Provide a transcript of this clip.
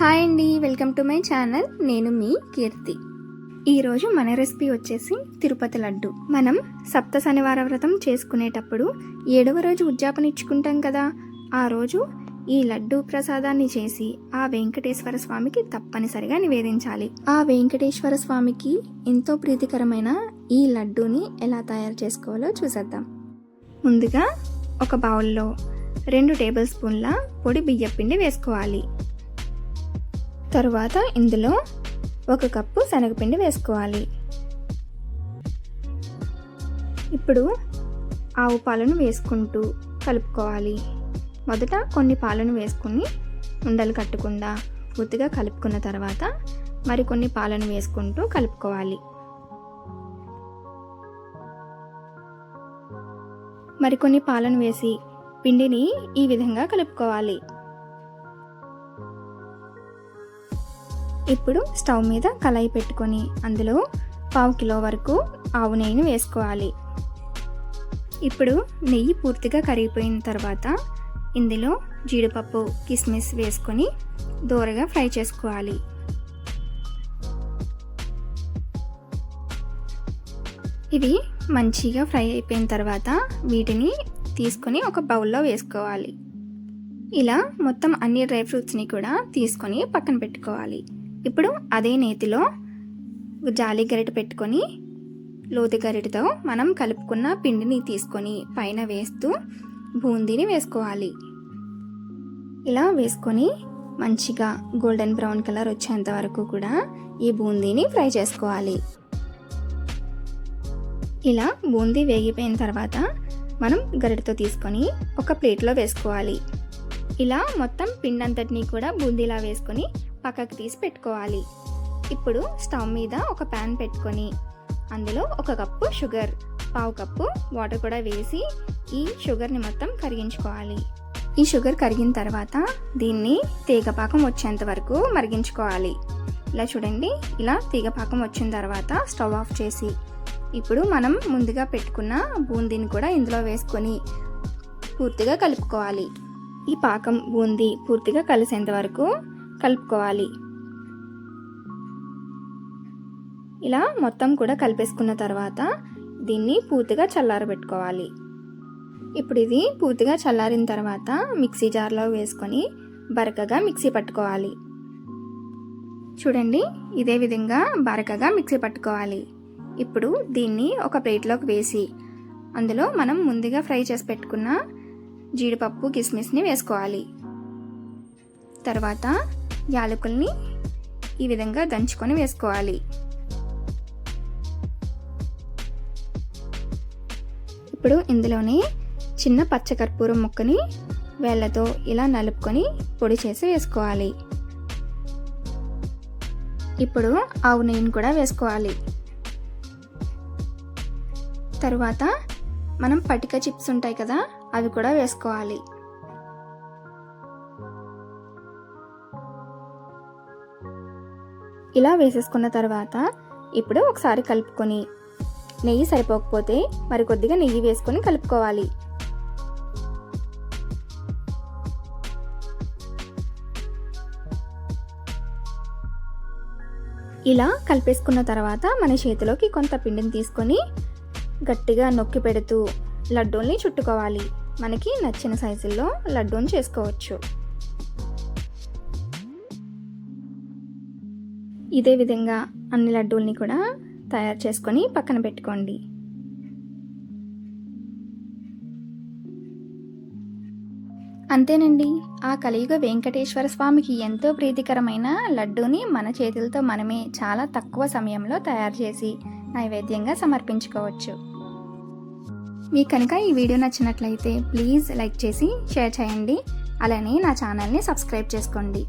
Hi అండి welcome to my channel. నేను మీ కీర్తి. ఈరోజు మన రెసిపీ వచ్చేసి తిరుపతి లడ్డు. మనం సప్త శనివార వ్రతం చేసుకునేటప్పుడు ఏడవ రోజు ఉద్యాపన ఇచ్చుకుంటాం కదా. ఆ రోజు ఈ లడ్డు ప్రసాదాన్ని చేసి ఆ వెంకటేశ్వర స్వామికి తప్పనిసరిగా నివేదించాలి. ఆ వెంకటేశ్వర స్వామికి ఎంతో ప్రీతికరమైన ఈ లడ్డూని ఎలా తయారు చేసుకోవాలో చూసేద్దాం. ముందుగా ఒక బౌల్లో రెండు టేబుల్ స్పూన్ల పొడి బియ్యపిండి వేసుకోవాలి. తరువాత ఇందులో ఒక కప్పు శనగపిండి వేసుకోవాలి. ఇప్పుడు ఆవు పాలను వేసుకుంటూ కలుపుకోవాలి. మొదట కొన్ని పాలను వేసుకుని ఉండలు కట్టకుండా పూర్తిగా కలుపుకున్న తర్వాత మరికొన్ని పాలను వేసుకుంటూ కలుపుకోవాలి. మరికొన్ని పాలను వేసి పిండిని ఈ విధంగా కలుపుకోవాలి. ఇప్పుడు స్టవ్ మీద కళాయి పెట్టుకొని అందులో పావు కిలో వరకు ఆవు నెయ్యిని వేసుకోవాలి. ఇప్పుడు నెయ్యి పూర్తిగా కరిగిపోయిన తర్వాత ఇందులో జీడిపప్పు కిస్మిస్ వేసుకొని దోరగా ఫ్రై చేసుకోవాలి. ఇవి మంచిగా ఫ్రై అయిపోయిన తర్వాత వీటిని తీసుకొని ఒక బౌల్లో వేసుకోవాలి. ఇలా మొత్తం అన్ని డ్రై ఫ్రూట్స్ని కూడా తీసుకొని పక్కన పెట్టుకోవాలి. ఇప్పుడు అదే నేతిలో జాలి గరిట పెట్టుకొని లోతు గరిటతో మనం కలుపుకున్న పిండిని తీసుకొని పైన వేస్తూ బూందీని వేసుకోవాలి. ఇలా వేసుకొని మంచిగా గోల్డెన్ బ్రౌన్ కలర్ వచ్చేంత వరకు కూడా ఈ బూందీని ఫ్రై చేసుకోవాలి. ఇలా బూందీ వేగిపోయిన తర్వాత మనం గరిటతో తీసుకొని ఒక ప్లేట్లో వేసుకోవాలి. ఇలా మొత్తం పిండి అంతటినీ కూడా బూందీలా వేసుకొని పక్కకు తీసి పెట్టుకోవాలి. ఇప్పుడు స్టవ్ మీద ఒక ప్యాన్ పెట్టుకొని అందులో ఒక కప్పు షుగర్ పావు కప్పు వాటర్ కూడా వేసి ఈ షుగర్ని మొత్తం కరిగించుకోవాలి. ఈ షుగర్ కరిగిన తర్వాత దీన్ని తీగపాకం వచ్చేంత వరకు మరిగించుకోవాలి. ఇలా చూడండి ఇలా తీగపాకం వచ్చిన తర్వాత స్టవ్ ఆఫ్ చేసి ఇప్పుడు మనం ముందుగా పెట్టుకున్న బూందీని కూడా ఇందులో వేసుకొని పూర్తిగా కలుపుకోవాలి. ఈ పాకం బూందీ పూర్తిగా కలిసేంత వరకు కలుపుకోవాలి. ఇలా మొత్తం కూడా కలిపేసుకున్న తర్వాత దీన్ని పూర్తిగా చల్లారబెట్టుకోవాలి. ఇప్పుడు ఇది పూర్తిగా చల్లారిన తర్వాత మిక్సీ జార్లో వేసుకొని బరకగా మిక్సీ పట్టుకోవాలి. చూడండి ఇదే విధంగా బరకగా మిక్సీ పట్టుకోవాలి. ఇప్పుడు దీన్ని ఒక ప్లేట్లోకి వేసి అందులో మనం ముందుగా ఫ్రై చేసి పెట్టుకున్న జీడిపప్పు కిస్మిస్ని వేసుకోవాలి. తర్వాత యాలకుల్ని ఈ విధంగా దంచుకొని వేసుకోవాలి. ఇప్పుడు ఇందులోనే చిన్న పచ్చకర్పూరం ముక్కని వేళ్ళతో ఇలా నలుపుకొని పొడి చేసి వేసుకోవాలి. ఇప్పుడు ఆవు నెయ్యిని కూడా వేసుకోవాలి. తరువాత మనం పటిక చిప్స్ ఉంటాయి కదా అవి కూడా వేసుకోవాలి. ఇలా వేసేసుకున్న తర్వాత ఇప్పుడు ఒకసారి కలుపుకొని నెయ్యి సరిపోకపోతే మరి కొద్దిగా నెయ్యి వేసుకొని కలుపుకోవాలి. ఇలా కలిపేసుకున్న తర్వాత మన చేతిలోకి కొంత పిండిని తీసుకొని గట్టిగా నొక్కి పెడుతూ లడ్డూల్ని చుట్టుకోవాలి. మనకి నచ్చిన సైజుల్లో లడ్డూని చేసుకోవచ్చు. ఇదే విధంగా అన్ని లడ్డూల్ని కూడా తయారు చేసుకొని పక్కన పెట్టుకోండి. అంతేనండి. ఆ కలియుగ వెంకటేశ్వర స్వామికి ఎంతో ప్రీతికరమైన లడ్డూని మన చేతులతో మనమే చాలా తక్కువ సమయంలో తయారు చేసి నైవేద్యంగా సమర్పించుకోవచ్చు. మీకు కనుక ఈ వీడియో నచ్చినట్లయితే ప్లీజ్ లైక్ చేసి షేర్ చేయండి. అలానే నా ఛానల్ని సబ్స్క్రైబ్ చేసుకోండి.